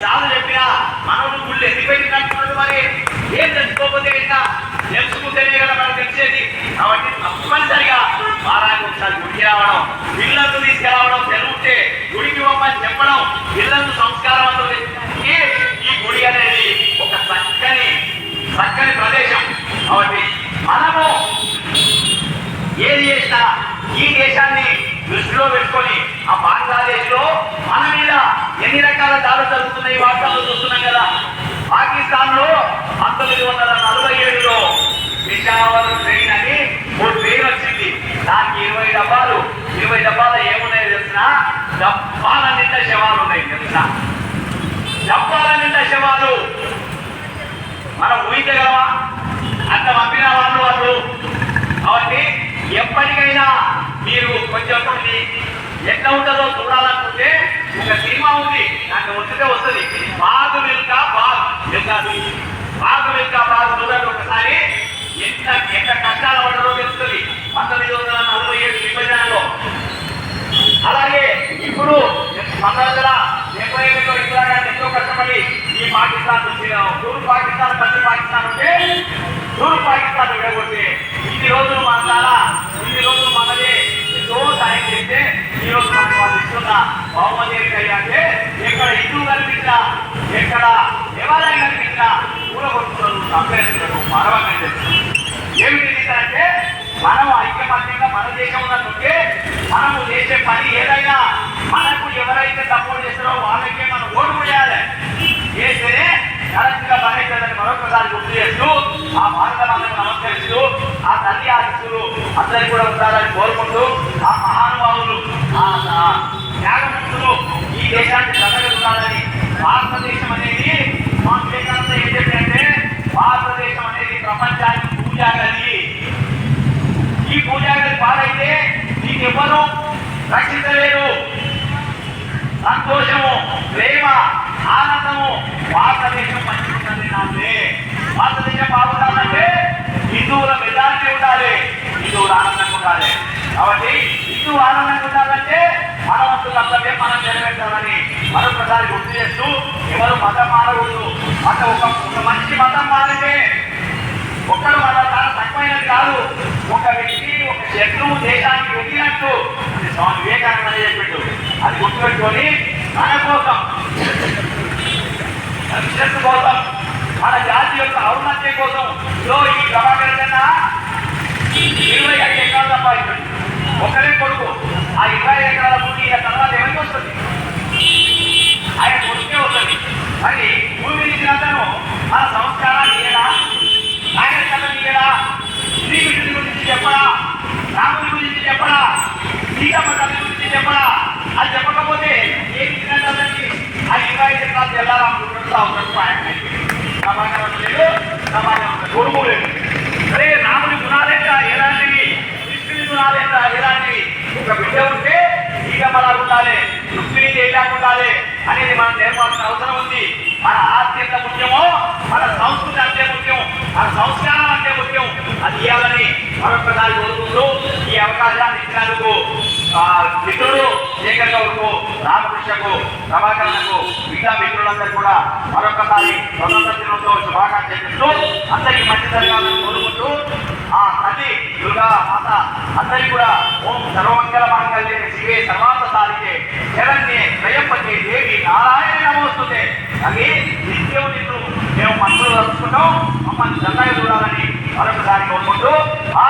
చాలా చెప్పినా మనము గుళ్ళు ఎన్నిపోయినట్టున్నది మరి? ఏం తెలుసుకోకపోతే ఎట్లా తెలుసుకుంటేనే కదా మనకు తెలిసేది? కాబట్టి తప్పనిసరిగా వారానికి ఒకసారి గుడికి రావడం పిల్లలను తీసుకురావడం తెలుగుతే గుడికి మమ్మల్ని చెప్పడం పిల్లలకు సంస్కారం ఈ ఈ గుడి అనేది ఒక చక్కని చక్కని ప్రదేశం. కాబట్టి మనము ఏది చేసినా ఈ దేశాన్ని దృష్టిలో పెట్టుకొని ఆ బంగ్లాదేశ్లో మన మీద ఎన్ని రకాల దాడులు జరుగుతున్నాయి వార్తలు నూరు పాకిస్తాన్ పది పాకిస్తాన్ ఉంటే నూరు పాకిస్తాన్ విడగొట్టి ఇన్ని రోజులు మన చాలా ఇన్ని రోజులు మనదే ఎంతో సాయం చేస్తే ఈ రోజు మనం వాళ్ళు ఇస్తున్న బహుమతి ఏంటంటే ఎక్కడ హిందూ కనిపించినా ఎక్కడ దేవాలయం కనిపించినా కూలగొట్టుకున్నారు సంపేస్తున్నారు మరవకం చేస్తున్నారు ఏమి అంటే మనం ఐక్యమత్యంగా మన దేశంలో ఉంటే మనము చేసే పని ఏదైనా మనకు ఎవరైతే సపోర్ట్ చేస్తారో వాళ్ళకే మనం ఓటు వేయాలి చేస్తేనే కరెక్ట్గా పనిచేయాలని మరొకసారి గుర్తు చేస్తూ ఆ భారత మాతకు నమస్కరిస్తూ ఆ తల్లి ఆశిస్తులు అందరికీ కూడా ఉండాలని కోరుకుంటూ ఆ మహానుభావులు ఆ ఆ త్యాగముక్తులు ఈ దేశాన్ని ఉండాలని భారతదేశం అనేది మా వివేకానంద ఏంటంటే భారతదేశం అనేది ప్రపంచానికి పూజాగలి ఈ పూజాగలి పాడైతే నీకెవ్వరూ రక్షించలేరు. సంతోషము హిందువుల మెజారిటీ ఉండాలి. హిందువులు ఆనందంగా ఉండాలి. కాబట్టి హిందువు ఆనందంగా ఉండాలంటే మనవంతు కర్తవ్యం మనం నెరవేర్చాలని మరొకసారి గుర్తు చేస్తూ ఎవరు మతం మారవద్దు అంటే ఒక ఒక మంచి మతం మారితే ఒక్కడు మన చాలా తక్కువైనది కాదు. ఒక వ్యక్తి ఒక చెట్టు దేశానికి వెళ్ళినట్టు అది స్వామి వివేకానంద చెప్పిండు. అది గుర్తుపెట్టుకొని మన కోసం కోసం మన జాతి యొక్క ఔన్నత్యం కోసం ఇదో ఈ ప్రభాకర్ కన్నా ఇరవై ఐదు ఎకరాలు సంపాదించండి. ఒకరే కొడుకు. ఆ ఇరవై ఐదు ఎకరాల భూమి ఈయన తర్వాత ఎవరికి వస్తుంది? ఆయన కొడుకే వస్తుంది. మరి భూమి ఇచ్చినంతను మన సంస్కారాన్ని ఇయ్యడా? నాగరికత ఇయ్యడా? శ్రీకృష్ణుడి గురించి చెప్పడా? రాముడి గురించి చెప్పడా? సీతమ్మ తల్లి గురించి చెప్పడా? అది చెప్పకపోతే ఏం ఇచ్చినట్టు ఆ ఇరవై ఐదు ఎకరాలు వెళ్ళాలనుకుంటున్నా ఉన్నట్టు ఆయన మనం అవసరం ఉంది. మన ఆస్తి ఎంత ముఖ్యమో మన సంస్కృతి అంతే ముఖ్యం మన సంస్కారం అంటే ముఖ్యం అది ఇవ్వాలని మరొకసారి కోరుకుంటూ ఈ అవకాశాన్ని ఇచ్చినందుకు ఆ, మిత్రుడు శేఖర్ గౌడ్కు రామకృష్ణకు ప్రభాకరణకు మిగతా మిత్రులందరూ కూడా మరొకసారి స్వతంత్ర దినోత్సవ శుభాకాంక్షలు చెప్తూ అందరికీ మంచి జరగాలని కోరుకుంటూ ఆ తల్లి దుర్గా మాత అందరికీ కూడా ఓం సర్వమంగళ మాంగళ్యం శివే సర్వాంత చూడాలనుకుంటున్నాం మమ్మల్ని జెండా చూడాలని మరొకసారి కోరుకుంటూ ఆ